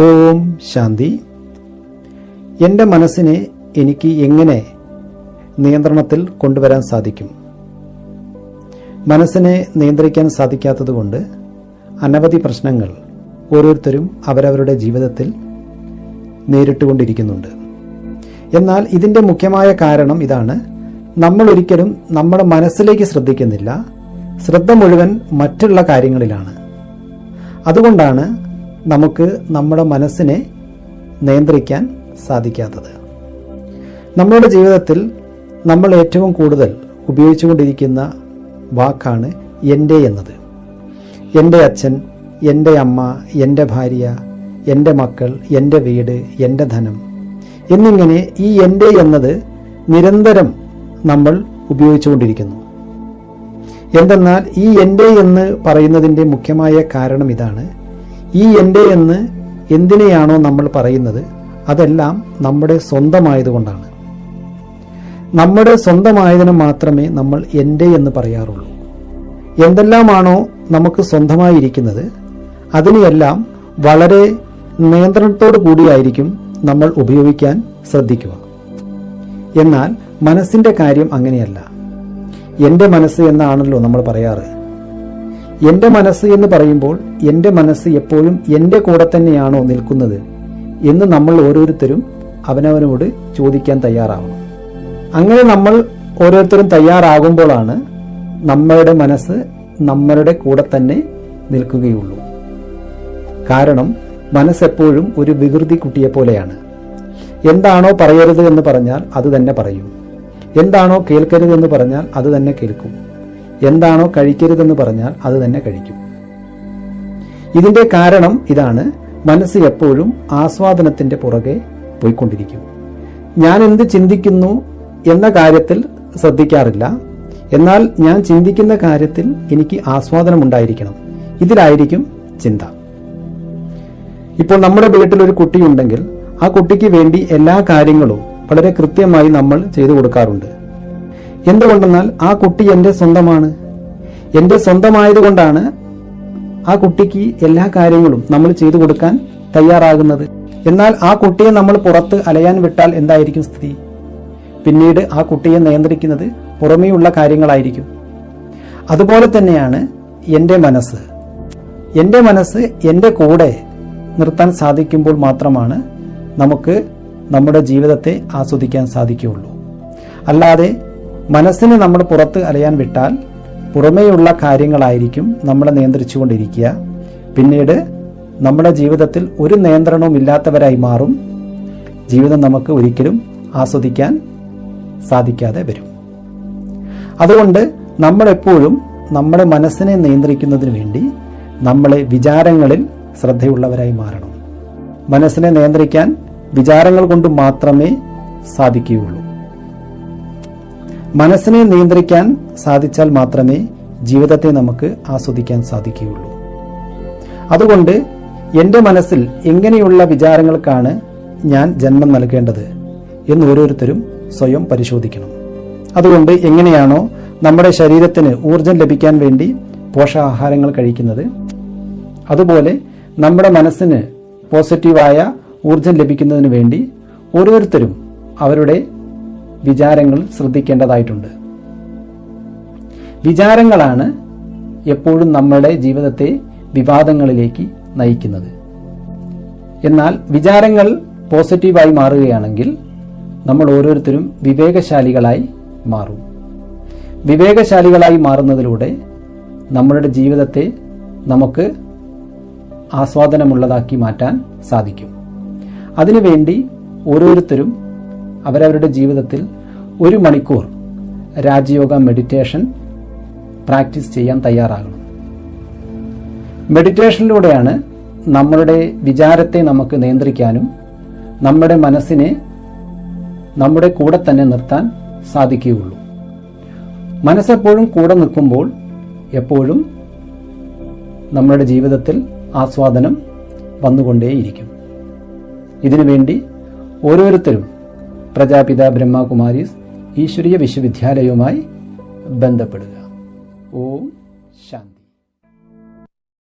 ഓം ശാന്തി. എന്റെ മനസ്സിനെ എനിക്ക് എങ്ങനെ നിയന്ത്രണത്തിൽ കൊണ്ടുവരാൻ സാധിക്കും? മനസ്സിനെ നിയന്ത്രിക്കാൻ സാധിക്കാത്തതുകൊണ്ട് അനവധി പ്രശ്നങ്ങൾ ഓരോരുത്തരും അവരവരുടെ ജീവിതത്തിൽ നേരിട്ടുകൊണ്ടിരിക്കുന്നുണ്ട്. എന്നാൽ ഇതിന്റെ മുഖ്യമായ കാരണം ഇതാണ്. നമ്മൾ ഒരിക്കലും നമ്മുടെ മനസ്സിലേക്ക് ശ്രദ്ധിക്കുന്നില്ല. ശ്രദ്ധ മുഴുവൻ മറ്റുള്ള കാര്യങ്ങളിലാണ്. അതുകൊണ്ടാണ് നമുക്ക് നമ്മുടെ മനസ്സിനെ നിയന്ത്രിക്കാൻ സാധിക്കാത്തത്. നമ്മുടെ ജീവിതത്തിൽ നമ്മൾ ഏറ്റവും കൂടുതൽ ഉപയോഗിച്ചുകൊണ്ടിരിക്കുന്ന വാക്കാണ് എന്റെ എന്നത്. എന്റെ അച്ഛൻ എന്റെ അമ്മ എന്റെ ഭാര്യ എന്റെ മക്കൾ എന്റെ വീട് എന്റെ ധനം എന്നിങ്ങനെ ഈ എന്റെ എന്നത് നിരന്തരം നമ്മൾ ഉപയോഗിച്ചുകൊണ്ടിരിക്കുന്നു. എന്തെന്നാൽ ഈ എന്റെ എന്ന് പറയുന്നതിന്റെ മുഖ്യമായ കാരണം ഇതാണ് ഈ എന്റെ എന്ന് എന്തിനെയാണോ നമ്മൾ പറയുന്നത് അതെല്ലാം നമ്മുടെ സ്വന്തമായതുകൊണ്ടാണ്. നമ്മുടെ സ്വന്തമായതിന് മാത്രമേ നമ്മൾ എന്റെ എന്ന് പറയാറുള്ളൂ. എന്തെല്ലാമാണോ നമുക്ക് സ്വന്തമായിരിക്കുന്നത് അതിനെയെല്ലാം വളരെ നിയന്ത്രണത്തോടു കൂടിയായിരിക്കും നമ്മൾ ഉപയോഗിക്കാൻ ശ്രദ്ധിക്കുക. എന്നാൽ മനസ്സിന്റെ കാര്യം അങ്ങനെയല്ല. എന്റെ മനസ്സ് എന്നാണല്ലോ നമ്മൾ പറയാറ്. എന്റെ മനസ്സ് എന്ന് പറയുമ്പോൾ എന്റെ മനസ്സ് എപ്പോഴും എന്റെ കൂടെ തന്നെയാണോ നിൽക്കുന്നത് എന്ന് നമ്മൾ ഓരോരുത്തരും അവനവനോട് ചോദിക്കാൻ തയ്യാറാവണം. അങ്ങനെ നമ്മൾ ഓരോരുത്തരും തയ്യാറാകുമ്പോഴാണ് നമ്മളുടെ മനസ്സ് നമ്മളുടെ കൂടെ തന്നെ നിൽക്കുകയുള്ളൂ. കാരണം മനസ്സെപ്പോഴും ഒരു വികൃതി കുട്ടിയെ പോലെയാണ്. എന്താണോ പറയരുത് എന്ന് പറഞ്ഞാൽ അത് തന്നെ പറയും. എന്താണോ കേൾക്കരുത് എന്ന് പറഞ്ഞാൽ അത് തന്നെ കേൾക്കും. എന്താണോ കഴിക്കരുതെന്ന് പറഞ്ഞാൽ അത് തന്നെ കഴിക്കും. ഇതിന്റെ കാരണം ഇതാണ് മനസ്സ് എപ്പോഴും ആസ്വാദനത്തിന്റെ പുറകെ പോയിക്കൊണ്ടിരിക്കും. ഞാൻ എന്ത് ചിന്തിക്കുന്നു എന്ന കാര്യത്തിൽ ശ്രദ്ധിക്കാറില്ല. എന്നാൽ ഞാൻ ചിന്തിക്കുന്ന കാര്യത്തിൽ എനിക്ക് ആസ്വാദനം ഉണ്ടായിരിക്കണം ഇതിലായിരിക്കും ചിന്ത. ഇപ്പോൾ നമ്മുടെ വീട്ടിൽ ഒരു കുട്ടിയുണ്ടെങ്കിൽ ആ കുട്ടിക്ക് വേണ്ടി എല്ലാ കാര്യങ്ങളും വളരെ കൃത്യമായി നമ്മൾ ചെയ്തു കൊടുക്കാറുണ്ട്. എന്തുകൊണ്ടെന്നാൽ ആ കുട്ടി എന്റെ സ്വന്തമാണ്. എന്റെ സ്വന്തമായതുകൊണ്ടാണ് ആ കുട്ടിക്ക് എല്ലാ കാര്യങ്ങളും നമ്മൾ ചെയ്തു കൊടുക്കാൻ തയ്യാറാകുന്നത്. എന്നാൽ ആ കുട്ടിയെ നമ്മൾ പുറത്ത് അലയാൻ വിട്ടാൽ എന്തായിരിക്കും സ്ഥിതി? പിന്നീട് ആ കുട്ടിയെ നിയന്ത്രിക്കുന്നത് പുറമേയുള്ള കാര്യങ്ങളായിരിക്കും. അതുപോലെ തന്നെയാണ് എന്റെ മനസ്സ്. എന്റെ മനസ്സ് എന്റെ കൂടെ നിർത്താൻ സാധിക്കുമ്പോൾ മാത്രമാണ് നമുക്ക് നമ്മുടെ ജീവിതത്തെ ആസ്വദിക്കാൻ സാധിക്കുകയുള്ളൂ. അല്ലാതെ മനസ്സിനെ നമ്മൾ പുറത്ത് അലയാൻ വിട്ടാൽ പുറമേയുള്ള കാര്യങ്ങളായിരിക്കും നമ്മളെ നിയന്ത്രിച്ചുകൊണ്ടിരിക്കുക. പിന്നീട് നമ്മുടെ ജീവിതത്തിൽ ഒരു നിയന്ത്രണവും ഇല്ലാത്തവരായി മാറും. ജീവിതം നമുക്ക് ഒരിക്കലും ആസ്വദിക്കാൻ സാധിക്കാതെ വരും. അതുകൊണ്ട് നമ്മളെപ്പോഴും നമ്മുടെ മനസ്സിനെ നിയന്ത്രിക്കുന്നതിന് വേണ്ടി നമ്മളെ വിചാരങ്ങളിൽ ശ്രദ്ധയുള്ളവരായി മാറണം. മനസ്സിനെ നിയന്ത്രിക്കാൻ വിചാരങ്ങൾ കൊണ്ട് മാത്രമേ സാധിക്കുകയുള്ളൂ. മനസ്സിനെ നിയന്ത്രിക്കാൻ സാധിച്ചാൽ മാത്രമേ ജീവിതത്തെ നമുക്ക് ആസ്വദിക്കാൻ സാധിക്കുകയുള്ളൂ. അതുകൊണ്ട് എന്റെ മനസ്സിൽ എങ്ങനെയുള്ള വിചാരങ്ങൾക്കാണ് ഞാൻ ജന്മം നൽകേണ്ടത് എന്ന് ഓരോരുത്തരും സ്വയം പരിശോധിക്കണം. അതുകൊണ്ട് എങ്ങനെയാണോ നമ്മുടെ ശരീരത്തിന് ഊർജം ലഭിക്കാൻ വേണ്ടി പോഷകാഹാരങ്ങൾ കഴിക്കുന്നത് അതുപോലെ നമ്മുടെ മനസ്സിന് പോസിറ്റീവായ ഊർജം ലഭിക്കുന്നതിന് വേണ്ടി ഓരോരുത്തരും അവരുടെ വിചാരങ്ങൾ ശ്രദ്ധിക്കേണ്ടതായിട്ടുണ്ട്. വിചാരങ്ങളാണ് എപ്പോഴും നമ്മുടെ ജീവിതത്തെ വിവാദങ്ങളിലേക്ക് നയിക്കുന്നത്. എന്നാൽ വിചാരങ്ങൾ പോസിറ്റീവായി മാറുകയാണെങ്കിൽ നമ്മൾ ഓരോരുത്തരും വിവേകശാലികളായി മാറും. വിവേകശാലികളായി മാറുന്നതിലൂടെ നമ്മളുടെ ജീവിതത്തെ നമുക്ക് ആസ്വാദനമുള്ളതാക്കി മാറ്റാൻ സാധിക്കും. അതിനുവേണ്ടി ഓരോരുത്തരും അവരവരുടെ ജീവിതത്തിൽ ഒരു മണിക്കൂർ രാജയോഗ മെഡിറ്റേഷൻ പ്രാക്ടീസ് ചെയ്യാൻ തയ്യാറാകണം. മെഡിറ്റേഷനിലൂടെയാണ് നമ്മളുടെ വിചാരത്തെ നമുക്ക് നിയന്ത്രിക്കാനും നമ്മുടെ മനസ്സിനെ നമ്മുടെ കൂടെ തന്നെ നിർത്താൻ സാധിക്കുകയുള്ളൂ. മനസ്സെപ്പോഴും കൂടെ നിൽക്കുമ്പോൾ എപ്പോഴും നമ്മുടെ ജീവിതത്തിൽ ആസ്വാദനം വന്നുകൊണ്ടേയിരിക്കും. ഇതിനുവേണ്ടി ഓരോരുത്തരും പ്രജാപിത ബ്രഹ്മകുമാരീസ് ഈശ്വരീയ വിശ്വവിദ്യാലയവുമായി ബന്ധപ്പെടുക. ഓം